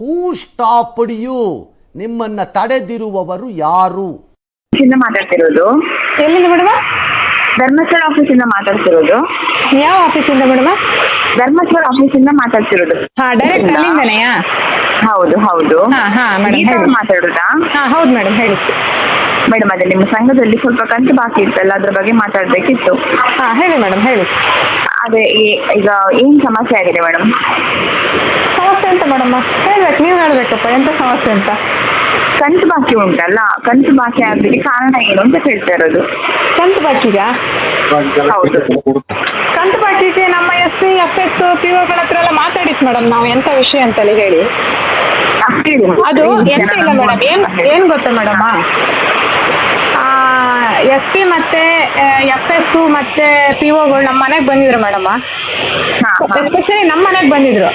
Who stop you ನಿಮ್ಮನ್ನ ತಡೆದಿರುವವರು ಯಾರು? ಇಂದ ಮಾತಾಡ್ತಿರೋದು. ಎಲ್ಲಿಂದ ಮೇಡಮ ಧರ್ಮಸ್ಥಳ ಆಫೀಸಿಂದ ಮಾತಾಡ್ತಿರೋದು. ಯಾವ ಆಫೀಸಿಂದ ಮೇಡಮ ಧರ್ಮಸ್ಥಳ ಆಫೀಸಿಂದ ಮಾತಾಡ್ತಿರೋದು. ಹಾ ಡೈರೆಕ್ಟ್ ಅಲ್ಲಿಂದನೆಯಾ? ಹೌದು ಹೌದು. ಹಾ ಹಾ ಮೇಡಮ್ ಗೀತಾ ಅವ್ರು ಹೇಳಿ. ಮಾತಾಡೋದಾ? ಹಾ ಹೌದು ಮೇಡಮ್ ಹೇಳಿ. ಮೇಡಮ್ ಅದೇ ನಿಮ್ಮ ಸಂಘದಲ್ಲಿ ಸ್ವಲ್ಪ ಕಂತು ಬಾಕಿ ಇತ್ತಲ್ಲ ಅದ್ರ ಬಗ್ಗೆ ಮಾತಾಡ್ಬೇಕಿತ್ತು. ಹಾ ಹೇಳಿ ಮೇಡಮ್ ಹೇಳಿ. ಅದೇ ಈ- ಈಗ ಏನ್ ಸಮಸ್ಯೆ ಆಗಿದೆ ಮೇಡಮ್ ಮೇಡಮ್ ಹೇಳ್ಬೇಕು ನೀವು ಹೇಳ್ಬೇಕಪ್ಪ ಎಂತ ಸಮಸ್ಯೆ ಅಂತ? ಕಂತು ಬಾಕಿ ಉಂಟಲ್ಲ ಕಂತು ಬಾಕಿ ಆಗ್ಲಿಕ್ಕೆ ಕಾರಣ ಏನು ಅಂತ ಹೇಳ್ತಾ ಇರೋದು. ಕಂತು ಬಾಕಿಗ ಹೌದು. ಕಂತು ಬಾಕಿಗೆ ನಮ್ಮ S C F S P ಒಗಳ ಹತ್ರ ಎಲ್ಲ ಮಾತಾಡಿತ್ತು ಮೇಡಮ್ ನಾವು ಎಂತ ವಿಷಯ ಅಂತಲೇ ಹೇಳಿ. ಹೇಳಿ ಅದು ಎಂತ ಇಲ್ಲ ಮೇಡಮ್ ಏನ್. ಏನ್ ಗೊತ್ತಾ ಮೇಡಮ್? ಎಸ್ ಪಿ ಮತ್ತೆ ಎಫ್ ಎಸ್ ಮತ್ತೆ ಪಿ ಒಗಳು ನಮ್ಮ ಮನೆಗೆ ಬಂದಿದ್ರು ಮೇಡಮ್. ಎಸ್ಪೆಷಲಿ ನಮ್ಮ ಮನೆಗೆ ಬಂದಿದ್ರು.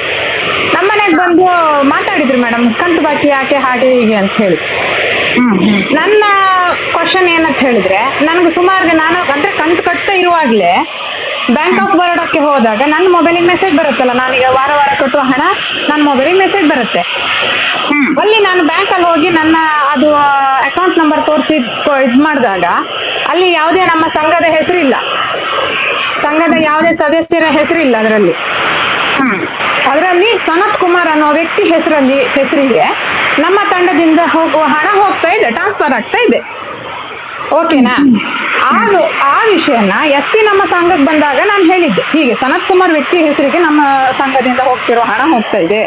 ನಮ್ಮ ಮನೆಗೆ ಬಂದು ಮಾತಾಡಿದ್ರು ಮೇಡಮ್ ಕಂತು ಬಾಕಿ ಯಾಕೆ ಹಾಗೆ ಹೀಗೆ ಅಂತ ಹೇಳಿ. ನನ್ನ ಕ್ವಶನ್ ಏನಂತ ಹೇಳಿದ್ರೆ ನನಗೆ ಸುಮಾರು ನಾನು ಅಂದ್ರೆ ಕಂತು ಕಟ್ತಾ ಇರುವಾಗಲೇ ಬ್ಯಾಂಕ್ ಆಫ್ ಬರೋಡಕ್ಕೆ ಹೋದಾಗ ನನ್ನ ಮೊಬೈಲಿಗೆ ಮೆಸೇಜ್ ಬರುತ್ತಲ್ಲ ನಾನೀಗ ವಾರ ವಾರ ಕೊಟ್ಟುವ ಹಣ ನನ್ನ ಮೊಬೈಲಿಗೆ ಮೆಸೇಜ್ ಬರುತ್ತೆ. ಅಲ್ಲಿ ನಾನು ಬ್ಯಾಂಕಲ್ಲಿ ಹೋಗಿ ನನ್ನ ಅದು ಅಕೌಂಟ್ ನಂಬರ್ ತೋರಿಸಿ ಇದು ಮಾಡಿದಾಗ ಅಲ್ಲಿ ಯಾವುದೇ ನಮ್ಮ ಸಂಘದ ಹೆಸರಿಲ್ಲ. ಸಂಘದ ಯಾವುದೇ ಸದಸ್ಯರ ಹೆಸರಿಲ್ಲ ಅದರಲ್ಲಿ. ಹ್ಮ್. ಅದರಲ್ಲಿ ಸನತ್ ಕುಮಾರ್ ಅನ್ನೋ ವ್ಯಕ್ತಿ ಹೆಸರಲ್ಲಿ ಹೆಸರಿಗೆ ನಮ್ಮ ತಂಡದಿಂದ ಹೋಗುವ ಹಣ ಹೋಗ್ತಾ ಇದೆ ಟ್ರಾನ್ಸ್ಫರ್ ಆಗ್ತಾ ಇದೆ. ಓಕೆನಾ ಆ ಆ ವಿಷಯನ ಎಸ್ ಸಿ ನಮ್ಮ ಸಂಘಕ್ಕೆ ಬಂದಾಗ ನಾನು ಹೇಳಿದ್ದೆ. ಹೀಗೆ ಸನತ್ ಕುಮಾರ್ ವ್ಯಕ್ತಿ ಹೆಸರಿಗೆ ನಮ್ಮ ಸಂಘದಿಂದ ಹೋಗ್ತಿರೋ ಹಣ ಹೋಗ್ತಾ ಇದೆ.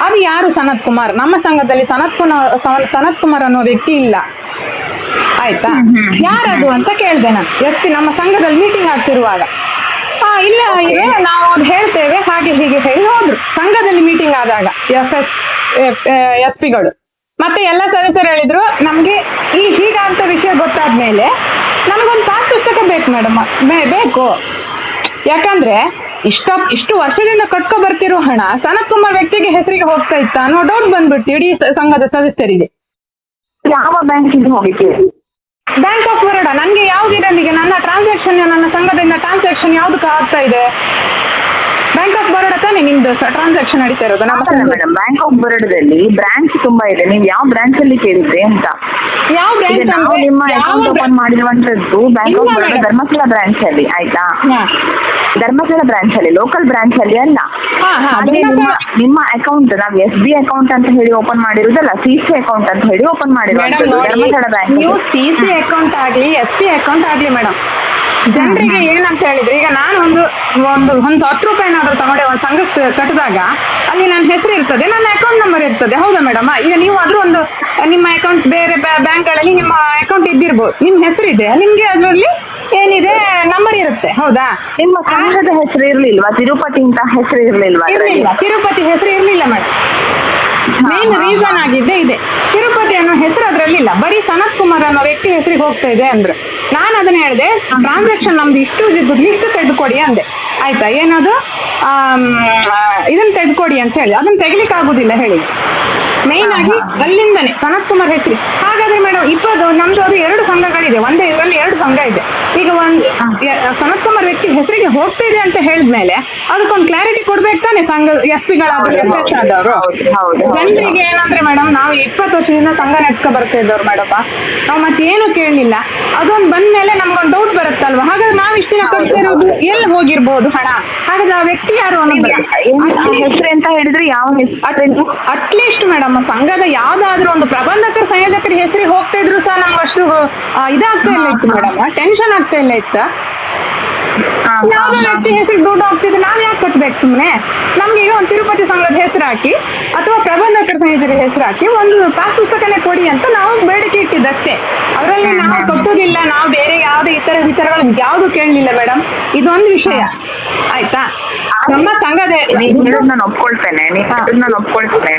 ಅದು ಯಾರು ಸನತ್ ಕುಮಾರ್? ನಮ್ಮ ಸಂಘದಲ್ಲಿ ಸನತ್ ಕುಮಾರ್ ಸನತ್ ಕುಮಾರ್ ಅನ್ನೋ ವ್ಯಕ್ತಿ ಇಲ್ಲ. ಆಯ್ತಾ? ಯಾರದು ಅಂತ ಕೇಳಿದೆ ನಾನು. ಎಸ್ ಸಿ ನಮ್ಮ ಸಂಘದಲ್ಲಿ ಮೀಟಿಂಗ್ ಆಗ್ತಿರುವಾಗ. ಇಲ್ಲ ಇದೆ ನಾವು ಅದು ಹೇಳ್ತೇವೆ, ಹಾಗೆ ಹೀಗೆ ಹೇಳಿ ಹೋದ್ರು. ಸಂಘದಲ್ಲಿ ಮೀಟಿಂಗ್ ಆದಾಗ ಎಸ್ ಎಸ್ ಎಸ್ ಪಿಗಳು ಮತ್ತೆ ಎಲ್ಲ ಸದಸ್ಯರು ಹೇಳಿದ್ರು, ನಮಗೆ ಈ ಹೀಗಂತ ವಿಷಯ ಗೊತ್ತಾದ ಮೇಲೆ ನಮಗೊಂದು ಪಾಠಪುಸ್ತಕ ಬೇಕು ಮೇಡಮ್ ಬೇಕು. ಯಾಕಂದ್ರೆ ಇಷ್ಟ, ಇಷ್ಟು ವರ್ಷದಿಂದ ಕಟ್ಕೊ ಬರ್ತಿರೋ ಹಣ ಸನತ್ ಕುಮಾರ್ ವ್ಯಕ್ತಿಗೆ ಹೆಸರಿಗೆ ಹೋಗ್ತಾ ಇತ್ತ ಅನ್ನೋ ಡೌಟ್ ಬಂದ್ಬಿಡ್ತು ಇಡೀ ಸಂಘದ ಸದಸ್ಯರಿಗೆ. ಯಾವ ಬ್ಯಾಂಕಿಗೆ ಹೋಗಿ ಬ್ಯಾಂಕ್ ಆಫ್ ಬರೋಡ ನನಗೆ ಯಾವುದಿರಲಿಗೆ ನನ್ನ ಟ್ರಾನ್ಸಾಕ್ಷನ್ ನನ್ನ ಸಂಘದಿಂದ ಟ್ರಾನ್ಸಾಕ್ಷನ್ ಯಾವ್ದಕ್ಕೆ ಆಗ್ತಾ ಇದೆ? ಬ್ಯಾಂಕ್ ಆಫ್ ಬರೋಡಾ ತಾನೇ ನಿಮ್ದು ಟ್ರಾನ್ಸಾಕ್ಷನ್ ನಡೀತಾ ಇರೋದು? ನಮ್ಮ ಮೇಡಮ್ ಬ್ಯಾಂಕ್ ಆಫ್ ಬರೋಡದಲ್ಲಿ ಬ್ರಾಂಚ್ ತುಂಬಾ ಇದೆ. ನೀವು ಯಾವ ಬ್ರಾಂಚ್ ಅಲ್ಲಿ ಕೇಳಿದ್ರಿ ಅಂತ? ಯಾವ ಈಗ ಬ್ಯಾಂಕ್ ನಾವು ನಿಮ್ಮ ಅಕೌಂಟ್ ಓಪನ್ ಮಾಡಿರುವಂತದ್ದು ಬ್ಯಾಂಕ್ ಆಫ್ ಇಲ್ಲ ಬರೋಡ madam. ಧರ್ಮಸ್ಥಳ ಬ್ರಾಂಚ್ ಅಲ್ಲಿ ಆಯ್ತಾ? ಧರ್ಮಸ್ಥಳ ಬ್ರಾಂಚ್ ಅಲ್ಲಿ ಲೋಕಲ್ ಬ್ರಾಂಚ್ ಅಲ್ಲಿ ಅಲ್ಲ. ಹಾ, ಹಾ, ಹಾಗೆ ನಿಮ್ಮ ನಿಮ್ಮ ಅಕೌಂಟ್ ನಾವು ಎಸ್ ಬಿ ಅಕೌಂಟ್ ಅಂತ ಹೇಳಿ ಓಪನ್ ಮಾಡಿರುದಲ್ಲ ಸಿ ಸಿ ಅಕೌಂಟ್ ಅಂತ ಹೇಳಿ ಓಪನ್ ಮಾಡಿರುವಂತದ್ದು ಧರ್ಮಸ್ಥಳ ಬ್ಯಾಂಕ್ ನೀವು ಸಿ ಸಿ ಅಕೌಂಟ್ ಆಗಲಿ ಎಸ್ ಸಿ ಅಕೌಂಟ್ ಆಗಲಿ ಮೇಡಮ್ ಜನರಿಗೆ ಏನಂತ ಹೇಳಿದ್ರೆ ಈಗ ನಾನು ಒಂದು ಒಂದು ಒಂದು ಹತ್ತು ರೂಪಾಯಿನಾದ್ರೂ ತಗೊಂಡೆ ಒಂದು ಸಂಘಕ್ಕೆ ಕಟ್ಟಿದಾಗ ಅಲ್ಲಿ ನನ್ನ ಹೆಸರು ಇರ್ತದೆ ನನ್ನ ಅಕೌಂಟ್ ನಂಬರ್ ಇರ್ತದೆ. ಹೌದಾ ಮೇಡಮ್ ಈಗ ನೀವು ಆದ್ರೂ ಒಂದು ನಿಮ್ಮ ಅಕೌಂಟ್ ಬೇರೆ ಬ್ಯಾಂಕ್ಗಳಲ್ಲಿ ನಿಮ್ಮ ಅಕೌಂಟ್ ಇದ್ದಿರ್ಬೋದು. ನಿಮ್ಮ ಹೆಸರಿದೆ ನಿಮಗೆ ಅದರಲ್ಲಿ ಏನಿದೆ ನಂಬರ್ ಇರುತ್ತೆ. ಹೌದಾ? ನಿಮ್ಮ ಸಂಘದ ಹೆಸರು ಇರ್ಲಿಲ್ವಾ? ತಿರುಪತಿ ಅಂತ ಹೆಸರು ಇರ್ಲಿಲ್ವಾ? ಇರ್ಲಿಲ್ಲ. ತಿರುಪತಿ ಹೆಸರು ಇರ್ಲಿಲ್ಲ ಮೇಡಮ್ ಮೇನ್ ರೀಸನ್ ಆಗಿದ್ದೆ ಇದೆ. ತಿರುಪತಿ ಅನ್ನೋ ಹೆಸರು ಅದ್ರಲ್ಲಿಲ್ಲ. ಬರೀ ಸನತ್ ಕುಮಾರ್ ಅನ್ನೋ ವ್ಯಕ್ತಿ ಹೆಸರಿಗೆ ಹೋಗ್ತಾ ಇದೆ ಅಂದ್ರು. ನಾನು ಅದನ್ನ ಹೇಳಿದೆ ಟ್ರಾನ್ಸಾಕ್ಷನ್ ನಮ್ದು ಇಷ್ಟು ಲಿಸ್ಟ್ ತೆಗೆದುಕೊಡಿ ಅಂದೆ. ಆಯ್ತಾ? ಏನದು? ಇದನ್ನ ತೆಗೆದುಕೊಡಿ ಅಂತ ಹೇಳಿ. ಅದನ್ನ ತೆಗಿಲಿಕ್ಕೆ ಆಗುದಿಲ್ಲ ಹೇಳಿ. ಮೇನ್ ಆಗಿ ಅಲ್ಲಿಂದನೇ ಸನತ್ ಕುಮಾರ್ ಹೆಸರು. ಹಾಗಾದ್ರೆ ಮೇಡಮ್ ಇಪ್ಪತ್ತು ನಮ್ದು ಅದು ಎರಡು ಸಂಘಗಳಿದೆ. ಒಂದೇ ಇದರಲ್ಲಿ ಎರಡು ಸಂಘ ಇದೆ. ಈಗ ಒಂದು ಸನತ್ ಕುಮಾರ್ ವ್ಯಕ್ತಿ ಹೆಸರಿಗೆ ಹೋಗ್ತಾ ಇದೆ ಅಂತ ಹೇಳಿದ್ಮೇಲೆ ಅದಕ್ಕೊಂದು ಕ್ಲಾರಿಟಿ ಕೊಡ್ಬೇಕು ತಾನೆ ಸಂಘ ಎಸ್ ಪಿಗಳಾದ್ರು ಅಧ್ಯಕ್ಷ ಆದವರು. ಜನರಿಗೆ ಏನಂದ್ರೆ ಮೇಡಮ್ ನಾವು ಇಪ್ಪತ್ತು ವರ್ಷದಿಂದ ಸಂಘ ನೆಟ್ಕೊ ಬರ್ತಾ ಇದ್ದವ್ರು ಮೇಡಮ್ ನಾವು ಮತ್ತೇನು ಕೇಳಲಿಲ್ಲ. ಅದೊಂದು ಬಂದ್ಮೇಲೆ ನಮ್ಗೊಂದು ಡೌಟ್ ಬರುತ್ತಲ್ವಾ? ಹಾಗಾದ್ರೆ ನಾವು ಇಷ್ಟು ದಿನ ಕೊಡ್ತಿರೋದು ಎಲ್ಲಿ ಹೋಗಿರ್ಬೋದು ಹಣ ಹಾಗಾದ್ರೆ ಆ ವ್ಯಕ್ತಿ ಯಾರು ಅನ್ನೋದು? ಹೆಸರು ಅಂತ ಹೇಳಿದ್ರೆ ಯಾವ ಹೆಸರು? ಅಟ್ಲೀಸ್ಟ್ ಮೇಡಮ್ ಸಂಘದ ಯಾವ್ದಾದ್ರು ಒಂದು ಪ್ರಬಂಧಕರ ಸಂಯೋಜಕರ ಹೆಸರಿಗೆ ಹೋಗ್ತಾ ಇದ್ರು ಸಹ ನಮ್ಗೆ ಅಷ್ಟು ಇದಾಗ್ತಾ ಇಲ್ಲ ಇತ್ತು ಮೇಡಮ್. ಟೆನ್ಷನ್ ಆಗ್ತಾ ಇಲ್ಲ ಇತ್ತು? ಯಾವ್ದೋ ವ್ಯಕ್ತಿ ಹೆಸರಿಗೆ ದುಡ್ಡು ಹೋಗ್ತಿದ್ರೆ ನಾವು ಯಾಕೆ ಕಟ್ಬೇಕು ಸುಮ್ಮನೆ ನಮ್ಗೆ ಈಗ ಒಂದು ತಿರುಪತಿ ಸಂಘದ ಹೆಸರು ಹಾಕಿ ಅಥವಾ ಪ್ರಬಂಧಕರ ಸಂಯೋಜಕರ ಹೆಸರು ಹಾಕಿ ಒಂದು ಪಾಸ್ ಪುಸ್ತಕನೇ ಕೊಡಿ ಅಂತ ನಾವು ಬೇಡಿಕೆ ಇಟ್ಟಿದ್ದಷ್ಟೇ. ಅದರಲ್ಲಿ ನಾವು ಕಟ್ಟೋದಿಲ್ಲ ನಾವು ಬೇರೆ ಯಾವುದೇ ಇತರ ವಿಚಾರಗಳು ಯಾವುದು ಕೇಳಲಿಲ್ಲ ಮೇಡಮ್. ಇದೊಂದು ವಿಷಯ. ಆಯ್ತಾ? ನಮ್ಮ ಸಂಘದ ನಾನು ಒಪ್ಕೊಳ್ತೇನೆ. ನಾನು ಒಪ್ಕೊಳ್ತೇನೆ.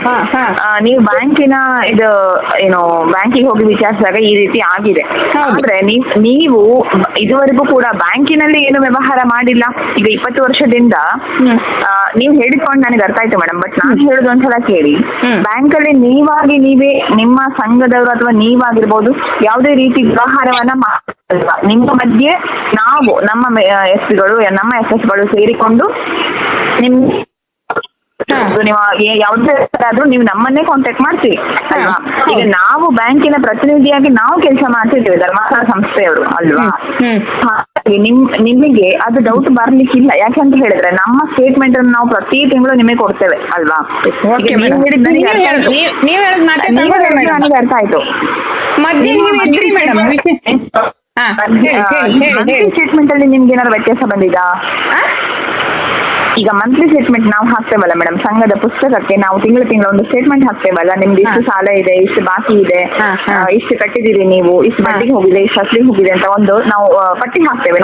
ನೀವು ಬ್ಯಾಂಕಿನ ಇದು ಏನು ಬ್ಯಾಂಕಿಗೆ ಹೋಗಿ ವಿಚಾರಿಸಿದಾಗ ಈ ರೀತಿ ಆಗಿದೆ. ಆದ್ರೆ ನೀವು ಇದುವರೆಗೂ ಕೂಡ ಬ್ಯಾಂಕಿನಲ್ಲಿ ಏನು ವ್ಯವಹಾರ ಮಾಡಿಲ್ಲ. ಈಗ ಇಪ್ಪತ್ತು ವರ್ಷದಿಂದ ನೀವು ಹೇಳಿಕೊಂಡು ನನಗೆ ಅರ್ಥ ಆಯ್ತು ಮೇಡಮ್. ಬಟ್ ನಾನು ಹೇಳುದು ಒಂದ್ಸಲ ಕೇಳಿ. ಬ್ಯಾಂಕ್ ಅಲ್ಲಿ ನೀವಾಗಿ ನೀವೇ ನಿಮ್ಮ ಸಂಘದವರು ಅಥವಾ ನೀವಾಗಿರ್ಬೋದು ಯಾವುದೇ ರೀತಿ ವ್ಯವಹಾರವನ್ನ ಮಾಡಿಲ್ವಾ ನಿಮ್ಮ ಮಧ್ಯೆ ನಾವು ನಮ್ಮ ಎಸ್ ಪಿಗಳು ನಮ್ಮ ಎಸ್ ಎಸ್ಗಳು ಸೇರಿಕೊಂಡು ನಿಮ್ ನೀವು ಯಾವ್ದೇ ಆದ್ರೂ ನೀವು ನಮ್ಮನ್ನೇ ಕಾಂಟ್ಯಾಕ್ಟ್ ಮಾಡ್ತೀವಿ ಅಲ್ವಾ? ಈಗ ನಾವು ಬ್ಯಾಂಕಿನ ಪ್ರತಿನಿಧಿಯಾಗಿ ನಾವು ಕೆಲಸ ಮಾಡ್ತಿದ್ದೇವೆ ಧರ್ಮಸ್ಥಳ ಸಂಸ್ಥೆಯವರು ಅಲ್ವಾ. ನಿಮ್ ನಿಮಗೆ ಅದು ಡೌಟ್ ಬರ್ಲಿಕ್ಕಿಲ್ಲ. ಅಂತ ಹೇಳಿದ್ರೆ ನಮ್ಮ ಸ್ಟೇಟ್ಮೆಂಟ್ ಅನ್ನು ನಾವು ಪ್ರತಿ ತಿಂಗಳು ನಿಮಗೆ ಕೊಡ್ತೇವೆ ಅಲ್ವಾ? ನನಗೆ ಅರ್ಥ ಆಯ್ತು. ಹಾ ಹೇಳಿ ಹೇಳಿ ಹೇಳಿ ಹೇಳಿ ಸ್ಟೇಟ್ಮೆಂಟ್ ಅಲ್ಲಿ ನಿಮ್ಗೆ ಏನಾದ್ರು ವ್ಯತ್ಯಾಸ ಬಂದಿದಾ ಆ? ಈಗ ಮಂತ್ಲಿ ಸ್ಟೇಟ್ಮೆಂಟ್ ನಾವು ಹಾಕ್ತೇವಲ್ಲ ಮೇಡಮ್ ಸಂಘದ ಪುಸ್ತಕಕ್ಕೆ ನಾವು ತಿಂಗಳು ತಿಂಗಳು ಒಂದು ಸ್ಟೇಟ್ಮೆಂಟ್ ಹಾಕ್ತೇವಲ್ಲ? ನಿಮ್ದು ಇಷ್ಟು ಸಾಲ ಇದೆ ಇಷ್ಟು ಬಾಕಿ ಇದೆ ಇಷ್ಟು ಕಟ್ಟಿದಿರಿ ನೀವು ಇಷ್ಟು. ಬಡ್ಡಿಗೆ ಹೋಗಿದೆ ಇಷ್ಟು ಅಸಲಿಗೆ ಹೋಗಿದೆ ಅಂತ ಒಂದು ನಾವು ಪಟ್ಟಿ ಹಾಕ್ತೇವೆ.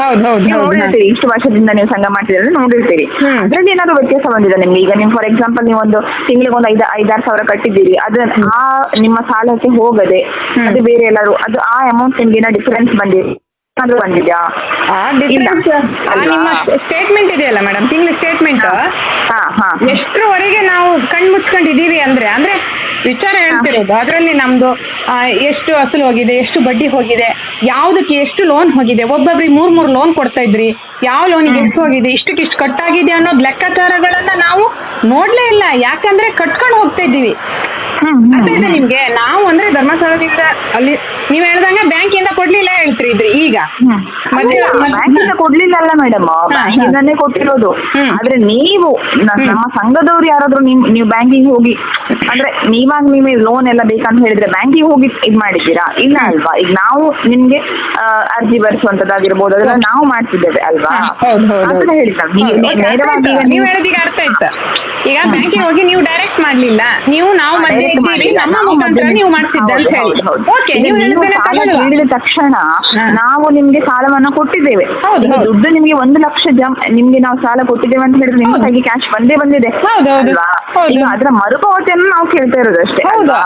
ಹೌದು ನೀವು ನೋಡಿರ್ತೀರಿ ಇಷ್ಟು ವರ್ಷದಿಂದ ನೀವು ಸಂಘ ಮಾಡ್ತಿದ್ರೆ ನೋಡಿರ್ತೀರಿ. ಅದ್ರಲ್ಲಿ ಏನಾದ್ರು ವ್ಯತ್ಯಾಸ ಬಂದಿದೆ ನಿಮ್ಗೆ? ಈಗ ನೀವು ಫಾರ್ ಎಕ್ಸಾಂಪಲ್ ನೀವು ಒಂದು ತಿಂಗಳಿಗೆ ಒಂದು ಐದು ಐದಾರು ಸಾವಿರ ಕಟ್ಟಿದ್ದೀರಿ. ಅದು ಆ ನಿಮ್ಮ ಸಾಲಕ್ಕೆ ಹೋಗದೆ ಅದು ಬೇರೆ ಎಲ್ಲರೂ ಅದು ಆ ಅಮೌಂಟ್ ನಿಮ್ಗೆ ಏನೋ ಡಿಫರೆನ್ಸ್ ಬಂದಿದೆ. ಬಂದಿದ್ಯಾ? ನಿಮ್ಮ ಸ್ಟೇಟ್ಮೆಂಟ್ ಇದೆಯಲ್ಲ ಮೇಡಮ್ ತಿಂಗಳ ಸ್ಟೇಟ್ಮೆಂಟ್ ಹಾ ಹಾ ಎಷ್ಟರವರೆಗೆ ನಾವು ಕಣ್ ಮುಚ್ಕೊಂಡಿದೀವಿ ಅಂದ್ರೆ ಅಂದ್ರೆ ವಿಚಾರ ಹೇಳ್ತಿರೋದು ಅದರಲ್ಲಿ ನಮ್ದು ಎಷ್ಟು ಅಸಲು ಹೋಗಿದೆ ಎಷ್ಟು ಬಡ್ಡಿ ಹೋಗಿದೆ ಯಾವ್ದಕ್ಕೆ ಎಷ್ಟು ಲೋನ್ ಹೋಗಿದೆ ಒಬ್ಬೊಬ್ರಿಗೆ ಮೂರ್ ಮೂರ್ ಲೋನ್ ಕೊಡ್ತಾ ಇದ್ರಿ ಯಾವ ಲೋನಿಗೆ ಎಷ್ಟು ಹೋಗಿದೆ ಇಷ್ಟಕ್ಕೆ ಇಷ್ಟು ಕಟ್ಟಾಗಿದೆ ಅನ್ನೋದು ಲೆಕ್ಕಾಚಾರಗಳನ್ನ ನಾವು ನೋಡ್ಲೇ ಇಲ್ಲ. ಯಾಕಂದ್ರೆ ಕಟ್ಕೊಂಡು ಹೋಗ್ತಾ ಇದ್ದೀವಿ. ಅರ್ಥ ಆಯ್ತಾ ನಿಮ್ಗೆ ನಾವು ಅಂದ್ರೆ ಧರ್ಮಸ್ಥಳದಿಂದ ಅಲ್ಲಿ ನೀವ್ ಹೇಳ್ದಂಗೆ ಬ್ಯಾಂಕಿಂದ ಕೊಡ್ಲಿಲ್ಲ ಹೇಳ್ತಿದ್ರಿ ಈಗ. ಮತ್ತೆ ಬ್ಯಾಂಕಿಂದ ಕೊಡ್ಲಿಲ್ಲ ಅಲ್ಲ ಮೇಡಮ್ ಬ್ಯಾಂಕಿಂದಾನೇ ಕೊಟ್ಟಿರೋದು. ಆದ್ರೆ ನೀವು ನ- ನಮ್ಮ ಸಂಘದವ್ರು ಯಾರಾದ್ರೂ ನಿಮ್ ನೀವು ಬ್ಯಾಂಕಿಂಗ್ ಹೋಗಿ ಅಂದ್ರೆ ನೀವಾಗ ನಿಮಗೆ ಲೋನ್ ಎಲ್ಲ ಬೇಕಂತ ಹೇಳಿದ್ರೆ ಬ್ಯಾಂಕಿಗೆ ಹೋಗಿ ಇದ್ ಮಾಡಿದ್ದೀರಾ? ಇಲ್ಲ ಅಲ್ವಾ? ಈಗ ನಾವು ನಿಮ್ಗೆ ಆ, ಅರ್ಜಿ ಬರ್ಸುವಂತದ್ದಾಗಿರ್ಬೋದು. ಅದೆಲ್ಲ ನಾವು ಮಾಡ್ತಿದ್ದೇವೆ ಅಲ್ವಾ? ಹಾ, ಹೌದು ಹೌದು ನಾವು. ನೀವು ನೇರವಾಗಿ ಈಗ ನೀವು ನೀವು ಹೇಳೋದೀಗ ಅರ್ಥ ಆಯ್ತು. ಈಗ ಬ್ಯಾಂಕಿಗೆ ಹೋಗಿ ನೀವು ಡೈರೆಕ್ಟ್ ಮಾಡ್ಲಿಲ್ಲ. ನೀವು ನಾವು direct ಇದ್ದೀರಿ ನಮ್ಮ ನಾವು ಮುಖಾಂತರ ನೀವು ಮಾಡ್ತಿದ್ದೆ ಅಂತ ಹೇಳಿ ಹೌದು, ಹೌದು. ಓಕೆ ನೀವು ನೀವು ಹೇಳಿದ್ರೆ ಸಾಲ ತಗೊಳ್ಳುವ. ನೀಡಿದ ತಕ್ಷಣ ಹಾ. ನಾವು ನಿಮ್ಗೆ ಸಾಲವನ್ನ ಕೊಟ್ಟಿದ್ದೇವೆ ಹೌದು, ಈಗ ಹೌದು. ದುಡ್ಡು ನಿಮ್ಗೆ ಒಂದು ಲಕ್ಷ ಜಮ್ ನಿಮ್ಗೆ ನಾವು ಸಾಲ ಕೊಟ್ಟಿದ್ದೇವೆ ಅಂತ ಹೇಳಿದ್ರೆ ನಿಮ್ಮ ಹೌದು. ಕೈಗೆ ಕ್ಯಾಶ್ ಬಂದೇ ಬಂದಿದೆ ಹೌದು, ಹೌದು. ಅಲ್ವಾ? ಹೌದು. ಈಗ ಅದರ ಮರುಪಾವತಿಯನ್ನು ನಾವು ಕೇಳ್ತಾ ಇರೋದು ಅಷ್ಟೇ ಹೌದು.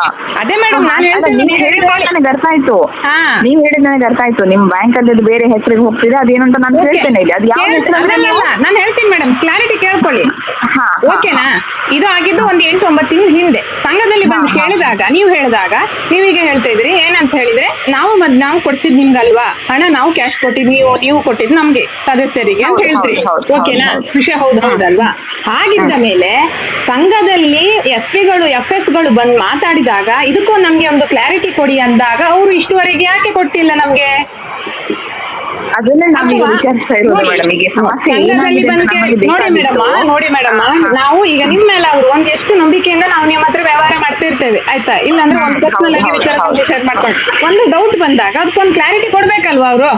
ಅದೇ ಮೇಡಮ್ ನಾನು ಹೇಳ್ತೇನೆ, ನೀವು ಹೇಳಿದ ನನಗೆ ಅರ್ಥ ಆಯ್ತು ಹಾ. ನೀವು ಹೇಳಿದ ನನಗೆ ಅರ್ಥ ಆಯ್ತು ನಿಮ್ ಬ್ಯಾಂಕ್ ಅಲ್ಲಿ ಅದು ಬೇರೆ ಹೆಸರಿಗೆ ಹೋಗ್ತೀರಾ ಅದೇನು ಅಂತ ನಾನು. ಹೇಳ್ತೇನೆ ಇಲ್ಲಿ ಅದು ಯಾವ ಹೆಸರು ಅಂದ್ರೆ ನೀವು ನಾನು ಹೇಳ್ತೀನಿ ಮೇಡಮ್ ಕ್ಲಾರಿಟಿ ಕೇಳ್ಕೊಳ್ಳಿ ಹಾ, ಹಾ. ಓಕೆನಾ ಇದು ಆಗಿದ್ದು ಒಂದು ಎಂಟು ಒಂಬತ್ತು ತಿಂಗಳು ಹಿಂದೆ ಸಂಘದಲ್ಲಿ ಬಂದು ಹೇಳಿದಾಗ ನೀವು ಹೇಳಿದಾಗ ನೀವೀಗ ಹೇಳ್ತಾ ಇದ್ರಿ ಏನಂತ ಹೇಳಿದ್ರೆ ನಾವು ಮದ್ ನಾವು ಕೊಡ್ಸಿದ್ ನಿಮ್ಗಲ್ವಾ? ಹಣ ನಾವು ಕ್ಯಾಶ್ ಕೊಟ್ಟಿದ್ ನೀವು ನೀವು ಕೊಟ್ಟಿದ್ ನಮ್ಗೆ ಸದಸ್ಯರಿಗೆ ಅಂತ ಹೇಳ್ತೀರಿ. ಓಕೆನಾ. ವಿಷಯ ಹೌದು ಹೌದಲ್ವಾ ಹಾಗಿದ್ದ ಮೇಲೆ ಸಂಘದಲ್ಲಿ ಎಸ್ ಪಿಗಳು ಎಫ್ ಎಸ್ಗಳು ಬಂದು ಮಾತಾಡಿದಾಗ ಇದಕ್ಕೂ ನಮ್ಗೆ ಒಂದು ಕ್ಲಾರಿಟಿ ಕೊಡಿ ಅಂದಾಗ ಅವರು ಇಷ್ಟುವರೆಗೆ ಯಾಕೆ ಕೊಟ್ಟಿಲ್ಲ ನಮ್ಗೆ? ಅದನ್ನೇ ನಾವೀಗ ಅಥವಾ ವಿಚಾರಿಸ್ತಾ ಇರೋದು ನೋಡಿ, ಮೇಡಮ್ ಈಗ ಸಮಸ್ಯೆ ಸಂಘದಲ್ಲಿ ಏನಾಗಿದೆ ಅಂತ ನಮಗೆ ಕೇಳಿ- ನೋಡಿ ಮೇಡಮ್ ಬೇಕಾಗಿತ್ತು. ನೋಡಿ ಮೇಡಮ್ ಹಾ, ಹಾ. ನಾವು ಈಗ ನಿಮ್ಮ ಮೇಲೆ ಅವರು ಒಂದ್ ಎಷ್ಟು ನಂಬಿಕೆಯಿಂದ ನಾವು ನಿಮ್ಮ ಹತ್ರ ವ್ಯವಹಾರ ಮಾಡ್ತಿರ್ತೇವೆ ಆಯ್ತಾ ಇಲ್ಲಾಂದ್ರೆ ಒಂದು ಪರ್ಸನಲ್ ಆಗಿ ಹೌದು, ವಿಚಾರ ಹೌದು. ಡಿಸೈಡ್ ಮಾಡ್ಕೊಂಡು ಒಂದು ಡೌಟ್ ಬಂದಾಗ ಅದಕ್ಕೊಂದು ಕ್ಲಾರಿಟಿ ಕೊಡ್ಬೇಕಲ್ವಾ ಅವರು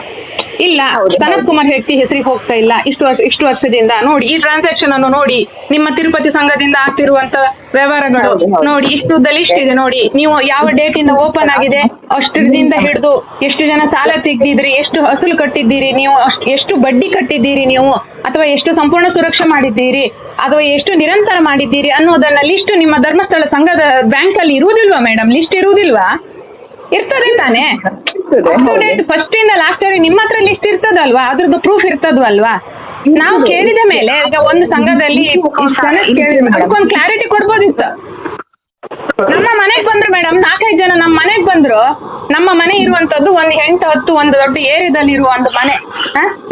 ಇಲ್ಲ. ಸನತ್. ಕುಮಾರ್ ಹೆಟ್ಟಿ ಹೆಸರಿಗೆ ಹೋಗ್ತಾ ಇಲ್ಲ. ಇಷ್ಟು ವರ್ಷ ಇಷ್ಟು ವರ್ಷದಿಂದ. ನೋಡಿ ಈ ಟ್ರಾನ್ಸಾಕ್ಷನ್ ಅನ್ನು ನೋಡಿ ನಿಮ್ಮ ತಿರುಪತಿ ಸಂಘದಿಂದ ಆಗ್ತಿರುವಂತ ವ್ಯವಹಾರಗಳು. ನೋಡಿ ಇಷ್ಟು ಲಿಸ್ಟ್ ಇದೆ ನೋಡಿ. ನೀವು ಯಾವ ಡೇಟ್ ಇಂದ ಓಪನ್ ಆಗಿದೆ ಅಷ್ಟರಿಂದ ಹಿಡಿದು ಎಷ್ಟು ಜನ ಸಾಲ ತೆಗ್ದಿದ್ರಿ ಎಷ್ಟು ಅಸಲು ಕಟ್ಟಿದ್ದೀರಿ ನೀವು ಎಷ್ಟು ಬಡ್ಡಿ ಕಟ್ಟಿದ್ದೀರಿ ನೀವು ಅಥವಾ ಎಷ್ಟು ಸಂಪೂರ್ಣ ಸುರಕ್ಷೆ ಮಾಡಿದ್ದೀರಿ ಅಥವಾ ಎಷ್ಟು ನಿರಂತರ ಮಾಡಿದ್ದೀರಿ ಅನ್ನೋದನ್ನ ಲಿಸ್ಟ್ ನಿಮ್ಮ ಧರ್ಮಸ್ಥಳ ಸಂಘದ ಬ್ಯಾಂಕ್ ಅಲ್ಲಿ ಇರುವುದಿಲ್ವಾ ಮೇಡಮ್ ಲಿಸ್ಟ್ ಇರುವುದಿಲ್ವಾ? ಇರ್ತದೆ ತಾನೇ? ಸ್ಟೂಡೆಂಟ್ ಡೇಟ್ ಫಸ್ಟ್ ಇಂದ ಲಾಸ್ಟ್ ವರೆಗೆ ನಿಮ್ಮ ಹತ್ರ ಲಿಸ್ಟ್ ಇರ್ತದಲ್ವಾ? ಅದ್ರದ್ದು ಪ್ರೂಫ್ ಇರ್ತದಲ್ವಾ ನಾವು ಕೇಳಿದ ಮೇಲೆ ಈಗ ಒಂದು ಸಂಘದಲ್ಲಿ ಅದಕ್ಕೊಂದು ಕ್ಲಾರಿಟಿ ಕೊಡ್ಬೋದಿತ್ತು. ನಮ್ಮ ಮನೆಗೆ ಬಂದ್ರು ಮೇಡಮ್ ನಾಲ್ಕೈದು ಜನ ನಮ್ಮ ಮನೆಗೆ ಬಂದ್ರು. ನಮ್ಮ ಮನೆ ಇರುವಂತದ್ದು ಒಂದು ಎಂಟು ಹತ್ತು ಒಂದು ದೊಡ್ಡ ಏರಿಯಾದಲ್ಲಿ ಇರುವ ಒಂದು ಮನೆ?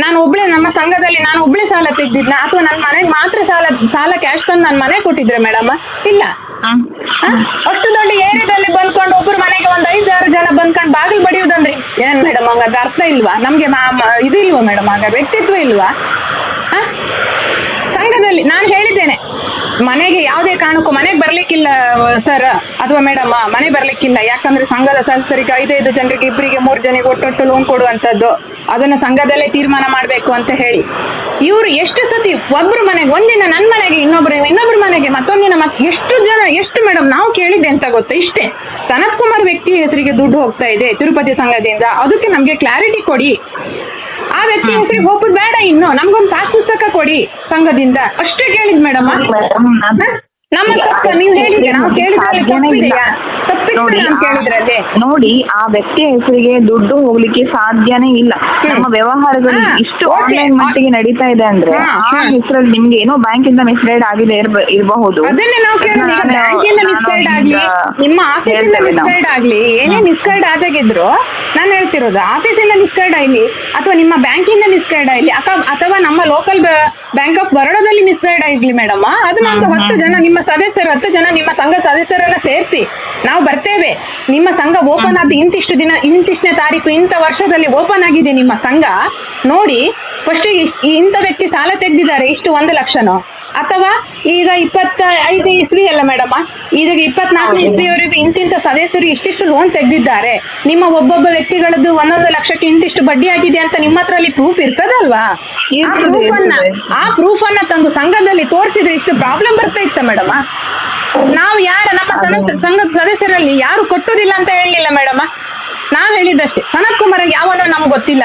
ನಾನು ಒಬ್ಳೆ ನಮ್ಮ ಸಂಘದಲ್ಲಿ ನಾನು ಒಬ್ಳೆ ಸಾಲ ತೆಗ್ದಿದ್ನ? ಅಥವಾ ನನ್ನ ಮನೆಗೆ ಮಾತ್ರ ಸಾಲ ಸಾಲ ಕ್ಯಾಶ್ ತಂದು ನನ್ನ ಮನೆ ಕೊಟ್ಟಿದ್ರೆ ಮೇಡಮ್ ಇಲ್ಲ. ಅಷ್ಟು ದೊಡ್ಡ ಏರಿಯಾದಲ್ಲಿ ಬಂದ್ಕೊಂಡು ಒಬ್ಬರು ಮನೆಗೆ ಒಂದು ಐದಾರು ಜನ ಬಂದ್ಕೊಂಡು ಬಾಗಿಲು ಬಡಿಯುವುದಂದ್ರೆ ಹಂಗಾದ್ರೆ ಅರ್ಥ ಇಲ್ವಾ? ನಮ್ಗೆ ಇದು ಇಲ್ವಾ ಮೇಡಮ್ ಆಗ ವ್ಯಕ್ತಿತ್ವ ಇಲ್ವಾ? ಆ? ಸಂಘದಲ್ಲಿ ನಾನು ಹೇಳಿದ್ದೇನೆ. ಮನೆಗೆ ಯಾವುದೇ ಕಾರಣಕ್ಕೂ ಮನೆಗೆ ಬರ್ಲಿಕ್ಕಿಲ್ಲ ಸರ್ ಅಥವಾ ಮೇಡಮ್ ಮನೆ ಬರ್ಲಿಕ್ಕಿಲ್ಲ. ಯಾಕಂದ್ರೆ ಸಂಘದ ಸದಸ್ಯರಿಗೆ ಐದೈದು ಜನರಿಗೆ ಇಬ್ಬರಿಗೆ ಮೂರು ಜನರಿಗೆ ಒಟ್ಟೊಟ್ಟು ಲೋನ್ ಕೊಡುವಂಥದ್ದು ಅದನ್ನ ಸಂಘದಲ್ಲೇ ತೀರ್ಮಾನ ಮಾಡಬೇಕು ಅಂತ ಹೇಳಿ. ಇವರು ಎಷ್ಟು ಸತಿ ಒಬ್ರು ಮನೆಗೆ, ಒಂದಿನ ನನ್ನ ಮನೆಗೆ, ಇನ್ನೊಬ್ರು ಇನ್ನೊಬ್ರು ಮನೆಗೆ ಮತ್ತೊಂದಿನ ಮತ್ ಎಷ್ಟು ಜನ ಎಷ್ಟು ಮೇಡಮ್ ನಾವು ಕೇಳಿದ್ದೆ ಅಂತ ಗೊತ್ತಾ? ಇಷ್ಟೇ. ಸನತ್ ಕುಮಾರ್ ವ್ಯಕ್ತಿ ಹೆಸರಿಗೆ ದುಡ್ಡು ಹೋಗ್ತಾ ಇದೆ ತಿರುಪತಿ ಸಂಘದಿಂದ. ಅದಕ್ಕೆ ನಮಗೆ ಕ್ಲಾರಿಟಿ ಕೊಡಿ. ಆ ವ್ಯಕ್ತಿ ಹೆಸರಿಗೆ ಹೋಗ್ಬಿಟ್ಟು ಬೇಡ ಇನ್ನು. ನಮ್ಗೊಂದು ಪಾಸ್ ಪುಸ್ತಕ ಕೊಡಿ ಸಂಘದಿಂದ. ಅಷ್ಟೇ ಕೇಳಿದ್ ಮೇಡಮ್ ನಮ್ಮ ನೋಡಿ ಆ- ಕೇಳಿದ್ರಲ್ಲಿ ನೋಡಿ ಆ ವ್ಯಕ್ತಿಯ ಹೆಸರಿಗೆ ದುಡ್ಡು ಹೋಗ್ಲಿಕ್ಕೆ ಸಾಧ್ಯನೇ ಇಲ್ಲ. ನಮ್ಮ ವ್ಯವಹಾರಗಳು ಇಷ್ಟು. ಆನ್ಲೈನ್ ಮಟ್ಟಿಗೆ ನಡೀತಾ ಇದೆ ಅಂದ್ರೆ ಆ. ಹೆಸರಲ್ಲಿ ನಿಮ್ಗೆ ಏನೋ ಬ್ಯಾಂಕ್ ಇಂದ ಮಿಸ್ಗೈಡ್ ಆಗಿದೆ ಇರ್ಬ- ಇರಬಹುದು. ಆಗ್ಲಿ ನಿಮ್ಮ ಏನೇ ಮಿಸ್ಗೈಡ್ ಆದಾಗಿದ್ರು ನಾನು ಹೇಳ್ತಿರೋದು ಆಫೀಸಿಂದ ಮಿಸ್ಗೈಡ್ ಆಗಲಿ ಅಥವಾ ನಿಮ್ಮ ಬ್ಯಾಂಕಿಂದ ಮಿಸ್ಗೈಡ್ ಆಗಲಿ ಅಥವಾ ನಮ್ಮ ಲೋಕಲ್ ಬ್ಯಾಂಕ್ ಆಫ್ ಬರೋಡಾದಲ್ಲಿ ಮಿಸ್ಗೈಡ್ ಆಗಲಿ ಮೇಡಮ್ ಅದು ನಮ್ಗೆ ಹತ್ತು ಜನ ನಿಮ್ಮ ಸದಸ್ಯರು ಹತ್ತು ಜನ ನಿಮ್ಮ ಸಂಘ ಸದಸ್ಯರನ್ನ ಸೇರಿಸಿ ನಾವು ಬರ್ತೇವೆ. ನಿಮ್ಮ ಸಂಘ ಓಪನ್ ಆದ ಇಂತಿಷ್ಟು ದಿನ ಇಂತಿಷ್ಟನೇ ತಾರೀಕು ಇಂಥ ವರ್ಷದಲ್ಲಿ ಓಪನ್ ಆಗಿದೆ ನಿಮ್ಮ ಸಂಘ. ನೋಡಿ ಫಸ್ಟ್ ಇಂಥ ವ್ಯಕ್ತಿ ಸಾಲ ತೆಗೆದಿದ್ದಾರೆ ಇಷ್ಟು ಒಂದು ಲಕ್ಷನೋ? ಅಥವಾ ಈಗ ಇಪ್ಪತ್ತ ಐದು ಇಸ್ವಿ ಅಲ್ಲ ಮೇಡಮ್ ಈಗ ಇಪ್ಪತ್ನಾಲ್ಕನೇ ಇಸ್ವಿಯವರೆಗೂ ಇಂತಿಂತ ಸದಸ್ಯರು ಇಷ್ಟಿಷ್ಟು ಲೋನ್ ತೆಗೆದಿದ್ದಾರೆ. ನಿಮ್ಮ ಒಬ್ಬೊಬ್ಬ ವ್ಯಕ್ತಿಗಳದ್ದು ಒಂದೊಂದು ಲಕ್ಷಕ್ಕೆ ಇಂತಿಷ್ಟು ಬಡ್ಡಿ ಆಗಿದೆ ಅಂತ ನಿಮ್ಮ ಹತ್ರ ಅಲ್ಲಿ ಪ್ರೂಫ್ ಇರ್ತದಲ್ವಾ? ಆ ಪ್ರೂಫ್ ಅನ್ನ ಆ ಪ್ರೂಫ್ ಅನ್ನ ತಂದು ಸಂಘದಲ್ಲಿ ತೋರಿಸಿದ್ರೆ ಇಷ್ಟು ಪ್ರಾಬ್ಲಮ್ ಬರ್ತಾ ಇತ್ತ ಮೇಡಮ್ ನಾವು ಯಾರ ನಮ್ಮ ಸಂಘದ ಸದಸ್ಯರಲ್ಲಿ ಯಾರು ಕೊಟ್ಟುದಿಲ್ಲ ಅಂತ ಹೇಳಲಿಲ್ಲ ಮೇಡಮ್ ನಾವು ಹೇಳಿದ್ದಷ್ಟೇ. ಸನತ್ ಕುಮಾರ್ ಯಾವನೋ ನಮ್ಗೆ ಗೊತ್ತಿಲ್ಲ.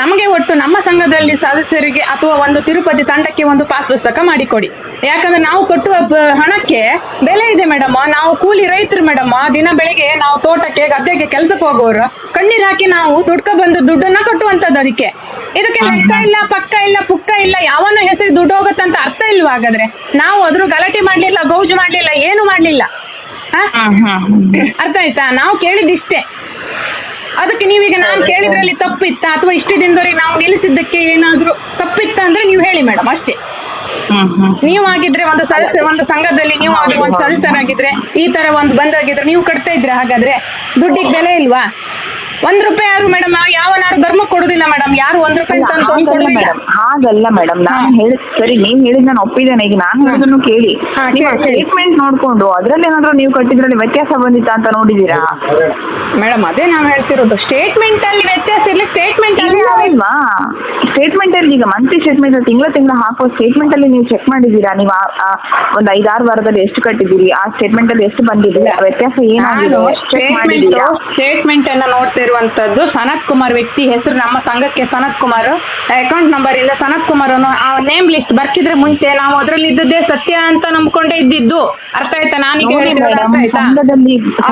ನಮಗೆ ಒಟ್ಟು ನಮ್ಮ ಸಂಘದಲ್ಲಿ ಸದಸ್ಯರಿಗೆ ಅಥವಾ ಒಂದು ತಿರುಪತಿ ತಂಡಕ್ಕೆ ಒಂದು ಪಾಸ್ ಪುಸ್ತಕ ಮಾಡಿಕೊಡಿ. ಯಾಕಂದ್ರೆ ನಾವು ಕೊಟ್ಟುವ ಹಣಕ್ಕೆ ಬೆಲೆ ಇದೆ ಮೇಡಮ್. ನಾವು ಕೂಲಿ ರೈತರು ಮೇಡಮ್. ದಿನ ಬೆಳಿಗ್ಗೆ ನಾವು ತೋಟಕ್ಕೆ ಗದ್ದೆಗೆ ಕೆಲಸಕ್ಕೆ ಹೋಗೋರು ಕಣ್ಣೀರು ಹಾಕಿ ನಾವು ದುಡ್ಕೊ ಬಂದು ದುಡ್ಡನ್ನ ಕಟ್ಟುವಂಥದ್ದು ಅದಕ್ಕೆ. ಇದಕ್ಕೆ ಲೆಕ್ಕ ಇಲ್ಲ ಪಕ್ಕ ಇಲ್ಲ ಪುಕ್ಕ ಇಲ್ಲ ಯಾವನ ಹೆಸರು ದುಡ್ಡು ಹೋಗುತ್ತಂತ ಅರ್ಥ ಇಲ್ವಾ ಹಾಗಾದ್ರೆ? ನಾವು ಅದ್ರ ಗಲಾಟೆ ಮಾಡ್ಲಿಲ್ಲ ಗೌಜು ಮಾಡ್ಲಿಲ್ಲ ಏನು ಮಾಡ್ಲಿಲ್ಲ. ಅರ್ಥ ಆಯ್ತಾ? ನಾವು ಕೇಳಿದಿಷ್ಟೇ ಅದಕ್ಕೆ ನೀವೀಗ ನಾನು ಕೇಳಿದ್ರಲ್ಲಿ ತಪ್ಪಿತ್ತ? ಅಥವಾ ಇಷ್ಟು ದಿನದವರೆಗೆ ನಾವು ನಿಲ್ಲಿಸಿದ್ದಕ್ಕೆ ಏನಾದರೂ ತಪ್ಪಿತ್ತ ಅಂದ್ರೆ ನೀವು ಹೇಳಿ ಮೇಡಮ್ ಅಷ್ಟೇ. ನೀವು ಆಗಿದ್ರೆ ಒಂದು ಸದಸ್ಯ ಒಂದು ಸಂಘದಲ್ಲಿ ನೀವು ಆಗಿ ಒಂದು ಸದಸ್ಯರಾಗಿದ್ರೆ ಈ ತರ ಒಂದು ಬಂದಾಗಿದ್ರೆ ನೀವು ಕಟ್ತಾ ಇದ್ರೆ ಹಾಗಾದ್ರೆ ದುಡ್ಡಿಗೆ ಬೆಲೆ ಇಲ್ವಾ? ಒಂದ್ ರೂಪಾಯಿ ಯಾರು ಮೇಡಮ್ ಯಾವನಾರು ಧರ್ಮ ಕೊಡುದಿಲ್ಲ ಮೇಡಮ್ ಯಾರು ಒಂದ್ ರೂಪಾಯಿ ತಂದು ತಂದು ಹಾಗಲ್ಲ ಕೊಡುದಿಲ್ಲ. ಮೇಡಮ್ ಹಾಗಲ್ಲ ಮೇಡಮ್ ನಾನು ಹೇಳಿ ಸರಿ ನೀವ್ ಹೇಳಿದ್ ನಾನು ಒಪ್ಪಿದ್ದೇನೆ. ಈಗ ನಾನು ಹೇಳಿದನ್ನು ಕೇಳಿ. ಹಾ, ನೀವು ಕೇಳಿ, ಕೇಳಿ. ಸ್ಟೇಟ್ಮೆಂಟ್ ನೋಡ್ಕೊಂಡು ಅದ್ರಲ್ಲಿ ಏನಾದ್ರು ನೀವು ಕಟ್ಟಿದ್ರಲ್ಲಿ ವ್ಯತ್ಯಾಸ ಬಂದಿತ್ತ ಅಂತ ನೋಡಿದೀರಾ ಮೇಡಮ್ ಅದೇ ನಾವು ಹೇಳ್ತಿರೋದು. ಸ್ಟೇಟ್ಮೆಂಟ್ ಅಲ್ಲಿ ವ್ಯತ್ಯಾಸ ಇಲ್ಲ ಸ್ಟೇಟ್ಮೆಂಟ್ ಅಲ್ಲಿ ಇಲ್ಲ ಅಲ್ವಾ ಸ್ಟೇಟ್ಮೆಂಟ್ ಅಲ್ಲಿ ಈಗ ಮಂತ್ಲಿ ಸ್ಟೇಟ್ಮೆಂಟ್ ತಿಂಗಳ ತಿಂಗಳ ಹಾಕೋ ಸ್ಟೇಟ್ಮೆಂಟ್ ಅಲ್ಲಿ ನೀವು ಚೆಕ್ ಮಾಡಿದೀರಾ ನೀವು ಆ- ಆ ಒಂದು ಐದಾರು ವಾರದಲ್ಲಿ ಎಷ್ಟು ಕಟ್ಟಿದ್ದೀರಿ? ಆ ಸ್ಟೇಟ್ಮೆಂಟ್ ಅಲ್ಲಿ ಎಷ್ಟು ಬಂದಿದೆ? ವ್ಯತ್ಯಾಸ ಏನಾಗಿದೆ? ನಾನು ಚೆಕ್ ಸ್ಟೇಟ್ಮೆಂಟ್ ಮಾಡಿದೀರಾ ಸ್ಟೇಟ್ಮೆಂಟ್ ಅನ್ನ ನೋಡ್ತಿರುವಂತದ್ದು ಸನತ್ ಕುಮಾರ್ ವ್ಯಕ್ತಿ ಹೆಸರು ನಮ್ಮ ಸಂಘಕ್ಕೆ ಸನತ್ ಕುಮಾರ್. ಅಕೌಂಟ್ ನಂಬರ್ ಇಂದ ಸನತ್ ಕುಮಾರ್ ಆ ನೇಮ್ ಲಿಸ್ಟ್ ಬರ್ಕಿದ್ರೆ ಮುಂಚೆ ನಾವು ಅದರಲ್ಲಿ ಇದ್ದದ್ದೇ ಸತ್ಯ ಅಂತ ನಂಬ್ಕೊಂಡೇ ಇದ್ದಿದ್ದು. ಅರ್ಥ ಆಯ್ತಾ? ನಾನೀಗ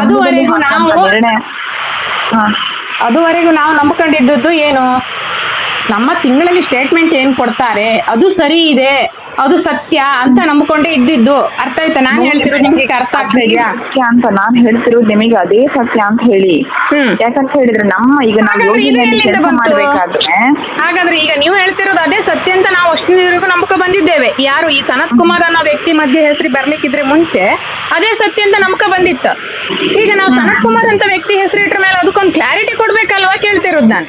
ಅದುವರೆಗೂ ನಾವು ಅದುವರೆಗೂ ನಾವು ನಂಬ್ಕೊಂಡಿದ್ದದ್ದು ಏನು? ನಮ್ಮ ತಿಂಗಳಲ್ಲಿ ಸ್ಟೇಟ್ಮೆಂಟ್ ಏನು ಕೊಡ್ತಾರೆ? ಅದು ಸರಿ ಇದೆ. ಅದು ಸತ್ಯ ಅಂತ ನಂಬ್ಕೊಂಡೇ ಇದ್ದಿದ್ದು. ಅರ್ಥ ಆಯ್ತಾ? ನಾನು ಹೇಳ್ತಿರೋದು ನಿಮ್ಗೆ ಈಗ ಅರ್ಥ ಆಗ್ತಾ ಇದೆಯಾ? ಸತ್ಯ ಅಂತ ನಾನ್ ಹೇಳ್ತಿರೋದು ನಿಮಗೆ ಅದೇ ಸತ್ಯ ಅಂತ ಹೇಳಿ. ಹ್ಮ್. ಯಾಕಂತ ಹೇಳಿದ್ರೆ ನಮ್ಮ ಈಗ ನಾವು ಹಾಗಾದ್ರೆ ಇದು ಯೋಜನೆಯಲ್ಲಿ ಎಲ್ಲಿಂದ ಕೆಲಸ ಬಂತು? ಮಾಡ್ಬೇಕಾದ್ರೆ ಹಾಗಾದ್ರೆ ಈಗ ನೀವು ಹೇಳ್ತಿರೋದು ಅದೇ ಸತ್ಯ ಅಂತ ನಾವು ಅಷ್ಟಿನವರೆಗೂ ನಂಬಕ ಬಂದಿದ್ದೇವೆ. ಯಾರು ಈ ಸನತ್ ಕುಮಾರ್ ಅನ್ನೋ ವ್ಯಕ್ತಿ ಮಧ್ಯೆ ಹೆಸರು ಬರ್ಲಿಕ್ಕಿದ್ರೆ ಮುಂಚೆ ಅದೇ ಸತ್ಯ ಅಂತ ನಂಬಿಕೆ ಬಂದಿತ್ತು. ಈಗ ನಾವು ಸನತ್ ಕುಮಾರ್ ಅಂತ ವ್ಯಕ್ತಿ ಹೆಸರು ಇಟ್ರ ಮೇಲೆ ಅದಕ್ಕೊಂದು ಕ್ಲಾರಿಟಿ ಕೊಡ್ಬೇಕಲ್ವಾ ಕೇಳ್ತಿರೋದು ನಾನು?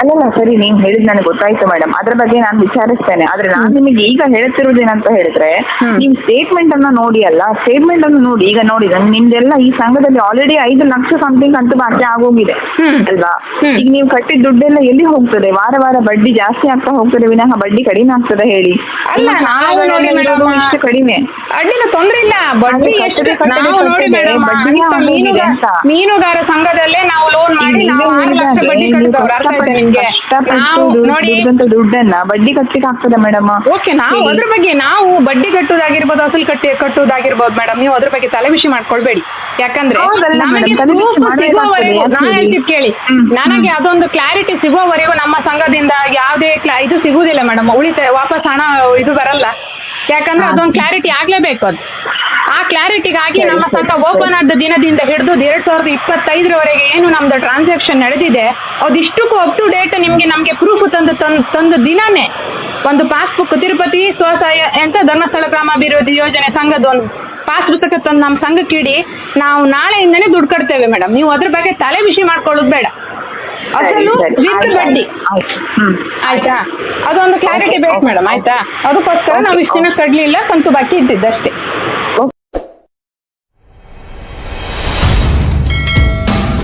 ಅಲ್ಲಲ್ಲ ಸರಿ ನೀವು ಹೇಳಿದ್ ನನಗೆ ಗೊತ್ತಾಯ್ತು ಮೇಡಮ್ ಅದ್ರ ಬಗ್ಗೆ ನಾನು ವಿಚಾರಿಸ್ತೇನೆ. ಆದ್ರೆ ನಾನು ನಿಮಗೆ ಈಗ ಹೇಳ್ತಿರೋದೇನಂತ ಹೇಳಿದ್ರೆ ನಿಮ್ ನೀವು ಸ್ಟೇಟ್ಮೆಂಟ್ ಅನ್ನ ನೋಡಿ ಅಲ್ಲ ಸ್ಟೇಟ್ಮೆಂಟ್ ಅನ್ನು ನೋಡಿ ಈಗ ನೋಡಿ ನನ್- ನಿಮ್ದೆಲ್ಲ ಈ ಸಂಘದಲ್ಲಿ ಆಲ್ರೆಡಿ ಐದು ಲಕ್ಷ ಸಮಥಿಂಗ್ ಅಂತ ಬಾಕಿ ಆಗೋಗಿದೆ. ಅಲ್ವಾ? ಈಗ ನೀವು ಕಟ್ಟಿದ ದುಡ್ಡೆಲ್ಲ ಎಲ್ಲಿ ಹೋಗ್ತದೆ? ವಾರ ವಾರ ಬಡ್ಡಿ ಜಾಸ್ತಿ ಆಗ್ತಾ ಹೋಗ್ತದೆ ವಿನಃ ಬಡ್ಡಿ ಕಡಿಮೆ ಆಗ್ತದೆ ಹೇಳಿ. ಅಲ್ಲ, ನಾವು ನೋಡಿ ಇಷ್ಟು ಕಡಿಮೆ. ಅಡ್ಡಿಲ್ಲ ತೊಂದ್ರೆ ಇಲ್ಲ. ಬಡ್ಡಿ ನಾವು ನೋಡಿ ಮೀನುಗಾರ. ಸಂಘದಲ್ಲೇ ನಾವು ಲೋನ್ ಮಾಡಿ ನೀವೇ ಆರು ಲಕ್ಷ ಬಡ್ಡಿ ಕಟ್ಟಿದವ್ರು ಅರ್ಥ ಆಯ್ತಾ ನಿಮ್ಗೆ? ಕಷ್ಟಪಟ್ಟು ನಾವು ನೋಡಿ ದುಡ್ಡನ್ನ ಬಡ್ಡಿ ಕಟ್ಲಿಕ್ಕೆ ಆಗ್ತದೆ ಮೇಡಮ್. ಓಕೆ ನಾವು ಅದ್ರ ಬಗ್ಗೆ ನಾವು ಬಡ್ಡಿ ಕಟ್ಟುದಾಗಿರ್ಬೋದು ಅಸಲ್ ಕಟ್ಟಿ ಕಟ್ಟುದಾಗಿರ್ಬೋದು ಮೇಡಮ್ ನೀವು ಅದ್ರ ಬಗ್ಗೆ ತಲೆ ಬಿಸಿ ಮಾಡ್ಕೊಳ್ಬೇಡಿ. ಯಾಕಂದ್ರೆ ಹೌದಲ್ಲ ನಮಗೆ madam, ತಲೆ ಬಿಸಿ proof ಮಾಡ್ಬೇಕಾಗ್ತದೆ, ಸಿಗುವವರೆಗೂ ನಾನು ಹೇಳಿ? ಹೇಳ್ತಿದ್ ಕೇಳಿ. ಹ್ಮ್. ನನಗೆ ಅದೊಂದು ಕ್ಲಾರಿಟಿ ಸಿಗೋವರೆಗೂ ನಮ್ಮ ಸಂಘದಿಂದ ಯಾವುದೇ ಕ್ಲಾ ಇದು ಸಿಗುವುದಿಲ್ಲ ಮೇಡಮ್ ಉಳಿತಾಯ ವಾಪಸ್ ಹಣ ಇದು ಬರಲ್ಲ. ಯಾಕಂದ್ರೆ ಅದೊಂದು ಕ್ಲಾರಿಟಿ ಆಗ್ಲೇಬೇಕು ಅದು. ಆ ಕ್ಲಾರಿಟಿಗಾಗಿ ಸರಿ, ನಮ್ಮ ಸಂಘ ಸರಿ, ಓಪನ್ ಆದ ದಿನದಿಂದ ಹಿಡಿದು ಎರಡ್ ಸಾವಿರದ ಇಪ್ಪತ್ತೈದರವರೆಗೆ ಏನು ನಮ್ದು ಟ್ರಾನ್ಸಾಕ್ಷನ್ ನಡೆದಿದೆ ಅದಿಷ್ಟಕ್ಕೂ ಅಪ್ ಟು ಡೇಟ್ ನಿಮಗೆ ನಮಗೆ ಪ್ರೂಫ್ ತಂದು ತಂದು ತಂದು ದಿನನೇ ಒಂದು ಪಾಸ್ಬುಕ್ ತಿರುಪತಿ ಸ್ವಸಹಾಯ ಅಂತ ಧರ್ಮಸ್ಥಳ ಗ್ರಾಮಾಭಿವೃದ್ಧಿ ಯೋಜನೆ ಸಂಘದ ಒಂದು ಪಾಸ್ ಪುಸ್ತಕ ತಂದು ನಮ್ಮ ಸಂಘಕ್ಕೆ ಇಡಿ. ನಾವು ನಾಳೆಯಿಂದನೇ ದುಡ್ಡು ಕಟ್ತೇವೆ ಮೇಡಮ್. ನೀವು ಅದ್ರ ಬಗ್ಗೆ ತಲೆ ಬಿಸಿ ಮಾಡ್ಕೊಳ್ಳೋದು ಬೇಡ. ಅಸಲು ವಿತ್ ಬಡ್ಡಿ. ಆಯ್ತಾ. ಅದೊಂದು ಕ್ಲಾರಿಟಿ ಬೇಕು ಮೇಡಮ್ ಆಯ್ತಾ? ಅದಕ್ಕೋಸ್ಕರ ನಾವು ಇಷ್ಟು ದಿನ ಕಡ್ಲಿಲ್ಲ ಕಂತು ಬಾಕಿ ಇದ್ದಿದ್ದಷ್ಟೇ.